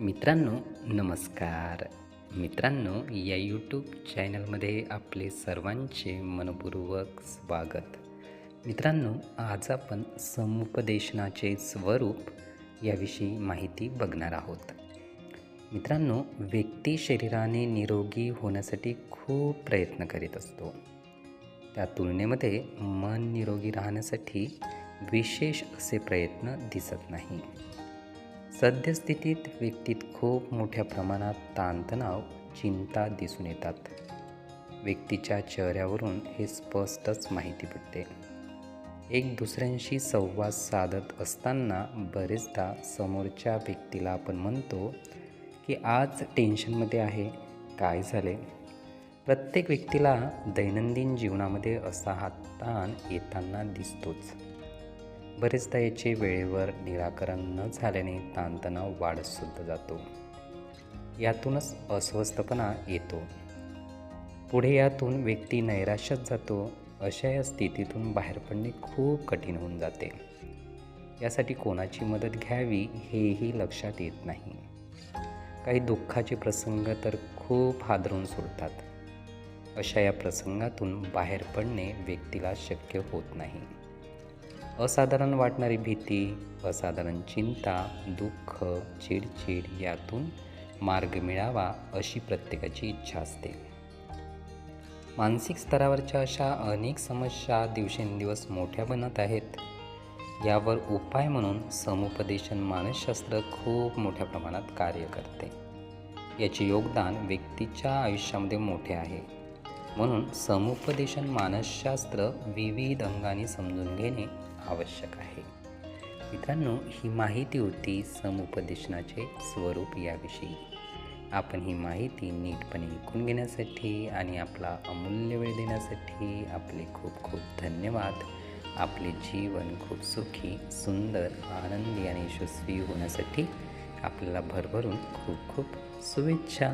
मित्रांनो नमस्कार. मित्रांनो या यूट्यूब चॅनलमध्ये आपले सर्वांचे मनपूर्वक स्वागत. मित्रांनो आज आपण समुपदेशनाचे स्वरूप याविषयी माहिती बघणार आहोत. मित्रांनो व्यक्ती शरीराने निरोगी होण्यासाठी खूप प्रयत्न करीत असतो. त्या तुलनेमध्ये मन निरोगी राहण्यासाठी विशेष असे प्रयत्न दिसत नाही. सद्यस्थितीत व्यक्तीत खूप मोठ्या प्रमाणात ताणतणाव चिंता दिसून येतात. व्यक्तीच्या चेहऱ्यावरून हे स्पष्टच माहिती पडते. एक दुसऱ्यांशी संवाद साधत असताना बरेचदा समोरच्या व्यक्तीला आपण म्हणतो की आज टेन्शनमध्ये आहे. काय झाले प्रत्येक व्यक्तीला दैनंदिन जीवनामध्ये असा हा ताण येताना दिसतोच. बरेचदा याचे वेळेवर निराकरण न झाल्याने ताणतणाव वाढतसुद्धा जातो. यातूनच अस्वस्थपणा येतो. पुढे यातून व्यक्ती नैराश्यात जातो अशा या स्थितीतून बाहेर पडणे खूप कठीण होऊन जाते. यासाठी कोणाची मदत घ्यावी हेही लक्षात येत नाही. काही दुःखाचे प्रसंग तर खूप हादरून सोडतात. अशा या प्रसंगातून बाहेर पडणे व्यक्तीला शक्य होत नाही. असाधारण वाटणारी भीती असाधारण चिंता दुःख चिडचिड यातून मार्ग मिळावा अशी प्रत्येकाची इच्छा असते. मानसिक स्तरावरच्या अशा अनेक समस्या दिवसेंदिवस मोठ्या बनत आहेत. यावर उपाय म्हणून समुपदेशन मानसशास्त्र खूप मोठ्या प्रमाणात कार्य करते. याचे योगदान व्यक्तीच्या आयुष्यामध्ये मोठे आहे. म्हणून समुपदेशन मानसशास्त्र विविध अंगाने समजून घेणे आवश्यक आहे. मित्रांनो ही माहिती होती समुपदेशनाचे स्वरूप याविषयी. आपण ही माहिती नीटपणे ऐकून घेण्यासाठी आणि आपला अमूल्य वेळ देण्यासाठी आपले खूप खूप धन्यवाद. आपले जीवन खूप सुखी सुंदर आनंदी आणि यशस्वी होण्यासाठी आपल्याला भरभरून खूप खूप शुभेच्छा.